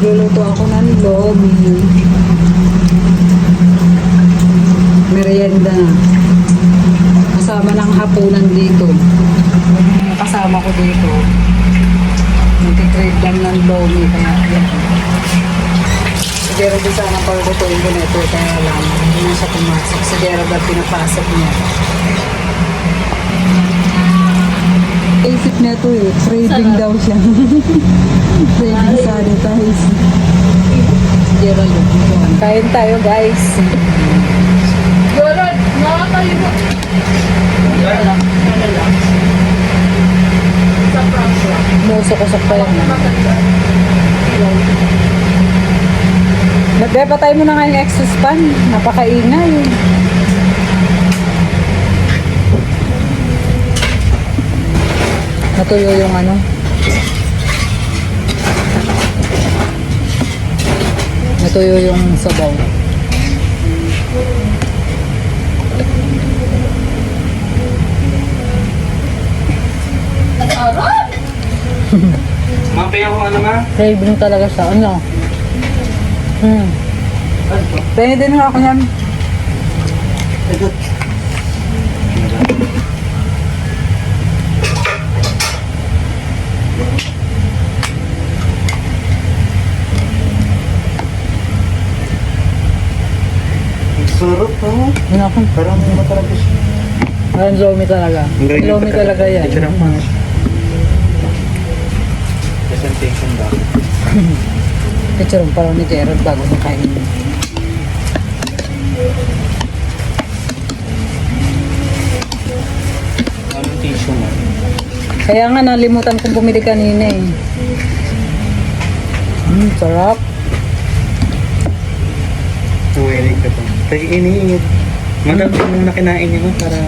Magluluto ako ng lomi. Merienda na. Kasama ng hapunan dito. Kasama ko dito. Nagtitrade lang ng lomi. Kaya yan. Siguro din sana paglutuin ko na ito. Kaya lang, hindi na siya pumasok. Siguro ba pinapasok niya. Ito eh. Trading daw siya. Trading sanitize. Kain tayo guys. Gerard, nakakayo mo. Musok-usok pa yan. Nagdepatay mo na nga yung exhaust fan. Napakaingay. Natuyo yung ano. Natuyo yung sabaw. Mapay ako ano ma? Craving talaga siya. Ano? Hmm. Pengi din nga ako yan. Sarap ha? Ano ako? Parang masarap siya. Parang lomi talaga. Lomi talaga yan. Ito lang mga. Presentation daw. Picture pa lang ni Gerald bago niya kainin. Anong tissue mo? Kaya nga nalimutan kong bumili kanina eh. Hmm, sarap. Tuwilig ka pa. Kasi iniingit. Madami nung nakinain niya mo para...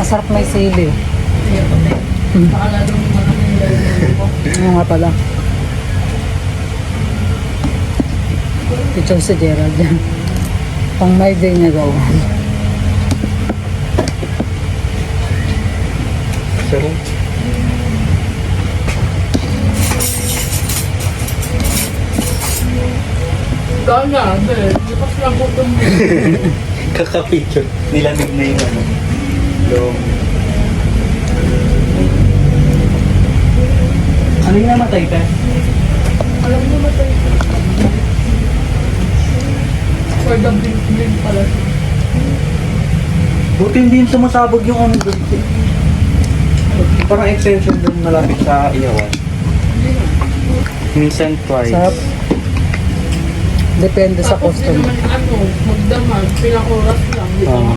Masarap may sili. Mga Ano nga pala. Picture si Gerald yan. Pang my day niya gawa. Sarap. Gana, be. Lipas lang ko itong Kakapicture. Nilamig na yung ano. Long. Ano yung namatay ka? Alam mo na tayo. For the blink pala siya. Buti hindi yung sumasabog yung ano doon. Parang extension doon malapit sa iyawan. Minsan twice. Sarap. Depende sa Tapos customer. din naman ano, magdamag, pinakuras lang. Di ba? Ah.